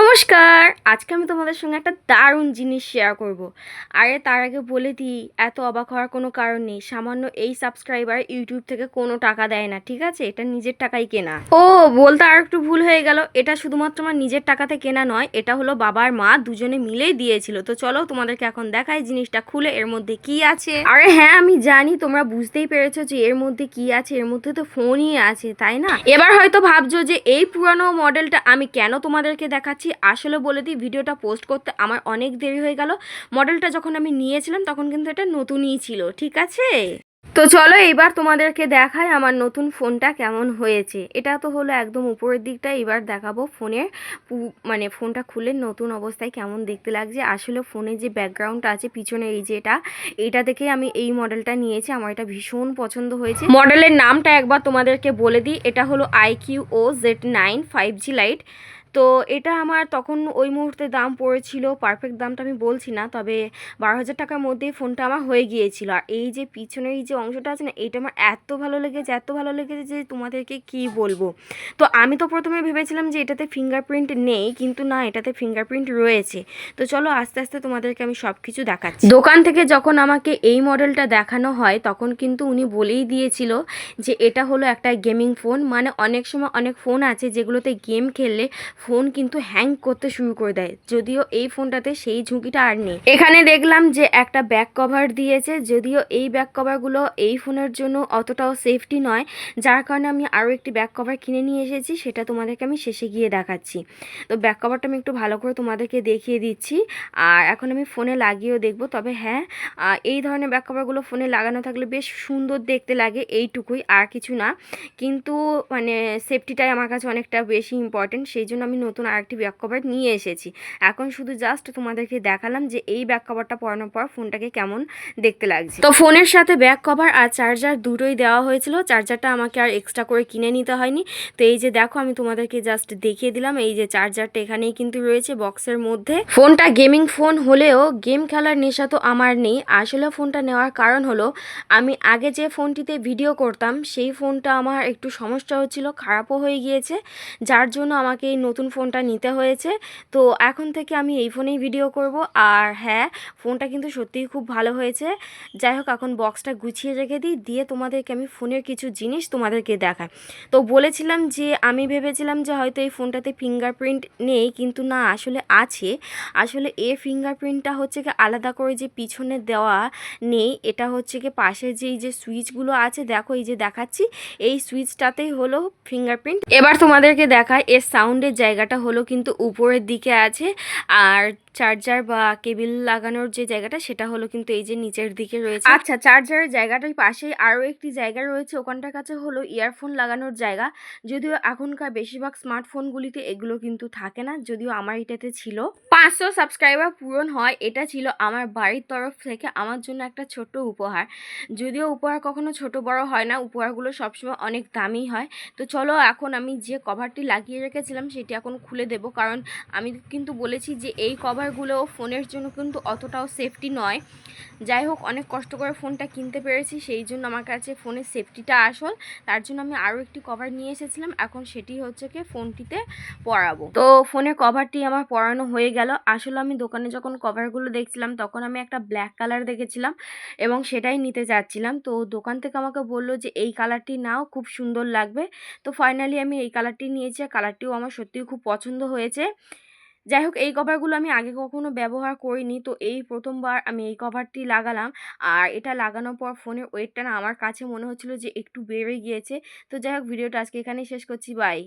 নমস্কার, আজকে আমি তোমাদের সঙ্গে একটা দারুণ জিনিস শেয়ার করব। আরে তার আগে বলে দিই, এত অবাক হওয়ার কোনো কারণ নেই, সামান্য এই সাবস্ক্রাইবার ইউটিউব থেকে কোনো টাকা দেয় না, ঠিক আছে? এটা নিজের টাকাই কেনা। ও, বলতে আর একটু ভুল হয়ে গেল, এটা শুধুমাত্র আমার নিজের টাকাতে কেনা নয়, এটা হলো বাবার মা দুজনে মিলেই দিয়েছিল। তো চলো তোমাদেরকে এখন দেখাই জিনিসটা, খুলে এর মধ্যে কি আছে। আরে হ্যাঁ আমি জানি, তোমরা বুঝতেই পেরেছ যে এর মধ্যে কি আছে, এর মধ্যে তো ফোনই আছে, তাই না? এবার হয়তো ভাবছ যে এই পুরানো মডেলটা আমি কেন তোমাদেরকে দেখাচ্ছি? আসলে বলে দিই, ভিডিওটা পোস্ট করতে আমার অনেক দেরি হয়ে গেল। মডেলটা যখন আমি নিয়েছিলাম, তখন কিন্তু এটা নতুনই ছিল, ঠিক আছে? তো চলো এবার তোমাদেরকে দেখাই আমার নতুন ফোনটা কেমন হয়েছে। এটা তো হলো একদম উপরের দিকটা, এবার দেখাবো ফোনের মানে ফোনটা খুলে নতুন অবস্থায় কেমন দেখতে লাগছে। আসলে ফোনের যে ব্যাকগ্রাউন্ডটা আছে, পিছনে এই যে এটা এটা দেখে আমি এই মডেলটা নিয়েছি, আমার এটা ভীষণ পছন্দ হয়েছে। মডেলের নামটা একবার তোমাদেরকে বলে দিই, এটা হলো iQOO Z nine five G lite তো এটা আমার তখন ওই মুহূর্তে দাম পড়েছিল পারফেক্ট দামটা আমি বলছি না, তবে বারো হাজার টাকার মধ্যেই ফোনটা আমার হয়ে গিয়েছিল। আর এই যে পিছনের এই যে অংশটা আছে না এটা আমার এত ভালো লেগেছে, এত ভালো লেগেছে যে তোমাদেরকে কি বলব? তো আমি তো প্রথমে ভেবেছিলাম যে এটাতে ফিঙ্গারপ্রিন্ট নেই, কিন্তু না, এটাতে ফিঙ্গারপ্রিন্ট রয়েছে। তো চলো আস্তে আস্তে তোমাদেরকে আমি সব কিছু দেখাচ্ছি। দোকান থেকে যখন আমাকে এই মডেলটা দেখানো হয়, তখন কিন্তু উনি বলেই দিয়েছিল যে এটা হলো একটা গেমিং ফোন মানে অনেক সময় অনেক ফোন আছে যেগুলোতে গেম খেললে ফোন কিন্তু হ্যাং করতে শুরু করে দেয়। যদিও এই ফোনটাতে সেই ঝুঁকিটা আর নেই। এখানে দেখলাম যে একটা ব্যাক কভার দিয়েছে, যদিও এই ব্যাক কভারগুলো এই ফোনের জন্য অতটাও সেফটি নয়। যার কারণে আমি আরও একটি ব্যাক কভার কিনে নিয়ে এসেছি, সেটা তোমাদেরকে আমি শেষে গিয়ে দেখাচ্ছি। তো ব্যাক কভারটা আমি একটু ভালো করে তোমাদেরকে দেখিয়ে দিচ্ছি। আর এখন আমি ফোনে লাগিয়েও দেখব, তবে হ্যাঁ এই ধরনের ব্যাক কভারগুলো ফোনে লাগানো থাকলে বেশ সুন্দর দেখতে লাগে, এইটুকুই, আর কিছু না। কিন্তু মানে সেফটিটাই আমার কাছে অনেকটা বেশি ইম্পর্টেন্ট সেই জন্য আমি নতুন আরেকটি ব্যাক কভার নিয়ে এসেছি। এখন শুধু জাস্ট তোমাদেরকে দেখালাম যে এই ব্যাক কভারটা পরানোর পর ফোনটাকে কেমন দেখতে লাগছে। তো ফোনের সাথে ব্যাক কভার আর চার্জার দুটোই দেওয়া হয়েছিল। চার্জারটা আমাকে আর এক্সট্রা করে কিনে নিতে হয়নি। তো এই যে দেখো, আমি তোমাদেরকে জাস্ট দেখিয়ে দিলাম। এই যে চার্জারটা এখানেই কিন্তু রয়েছে বক্সের মধ্যে। ফোনটা গেমিং ফোন হলেও গেম খেলার নেশা তো আমার নেই। আসলে ফোনটা নেওয়ার কারণ হলো, আমি আগে যে ফোনটিতে ভিডিও করতাম, সেই ফোনটা আমার একটু সমস্যা হচ্ছিল, খারাপও হয়ে গিয়েছে। যার জন্য আমাকে এই নতুন ফোনটা নিতে হয়েছে। তো এখন থেকে আমি এই ফোনেই ভিডিও করব। আর হ্যাঁ ফোনটা কিন্তু সত্যিই খুব ভালো হয়েছে। যাই হোক, এখন বক্সটা গুছিয়ে রেখে দিই। দিয়ে তোমাদেরকে আমি ফোনের কিছু জিনিস তোমাদেরকে দেখাই। তো বলেছিলাম যে, আমি ভেবেছিলাম যে হয়তো এই ফোনটাতে ফিঙ্গারপ্রিন্ট নেই, কিন্তু না, আসলে আছে। আসলে এ ফিঙ্গারপ্রিন্টটা হচ্ছে কি আলাদা করে যে পিছনে দেওয়া নেই, এটা হচ্ছে কি পাশে যে এই যে সুইচগুলো আছে, দেখো, এই যে দেখাচ্ছি। এই সুইচটাতেই হলো ফিঙ্গারপ্রিন্ট এবার তোমাদেরকে দেখায় এর সাউন্ডের জায়গাটা হলো কিন্তু উপরের দিকে আছে। আর চার্জার বা কেবিল লাগানোর যে জায়গাটা, সেটা হলো কিন্তু এই যে নিচের দিকে রয়েছে। আচ্ছা চার্জারের জায়গাটার পাশেই আরও একটি জায়গা রয়েছে। ওখানটার কাছে হলো ইয়ারফোন লাগানোর জায়গা। যদিও এখনকার বেশিরভাগ স্মার্টফোনগুলিতে এগুলো কিন্তু থাকে না, যদিও আমার এটাতে ছিল। পাঁচশো সাবস্ক্রাইবার পূরণ হয়, এটা ছিল আমার বাড়ির তরফ থেকে আমার জন্য একটা ছোট্ট উপহার। যদিও উপহার কখনো ছোট বড় হয় না, উপহারগুলো সবসময় অনেক দামি হয়। তো চলো এখন আমি যে কভারটি লাগিয়ে রেখেছিলাম, সেটি এখন খুলে দেব। কারণ আমি কিন্তু বলেছি যে এই কভারগুলো ফোনের জন্য কিন্তু অতটাও সেফটি নয়। যাই হোক, অনেক কষ্ট করে ফোনটা কিনতে পেরেছি, সেই জন্য আমার কাছে ফোনের সেফটিটা আসল। তার জন্য আমি আরও একটি কভার নিয়ে এসেছিলাম, এখন সেটি হচ্ছে কি ফোনটিতে পরাবো। তো ফোনের কভারটি আমার পরানো হয়ে গেল। আসলে আমি দোকানে যখন কভারগুলো দেখছিলাম, তখন আমি একটা ব্ল্যাক কালার দেখেছিলাম এবং সেটাই নিতে চাচ্ছিলাম তো দোকান থেকে আমাকে বলল যে, এই কালারটি নাও, খুব সুন্দর লাগবে। তো ফাইনালি আমি এই কালারটি নিয়েছি কালারটিও আমার সত্যিই খুব পছন্দ হয়েছে। যাই হোক এই কভারগুলো আমি আগে কখনো ব্যবহার করিনি। তো এই প্রথমবার আমি এই কভারটি লাগালাম। আর এটা লাগানোর পর ফোনের ওয়েটটা না আমার কাছে মনে হচ্ছিল যে একটু বেড়ে গিয়েছে। তো যাই হোক ভিডিওটা আজকে এখানেই শেষ করছি। বাই!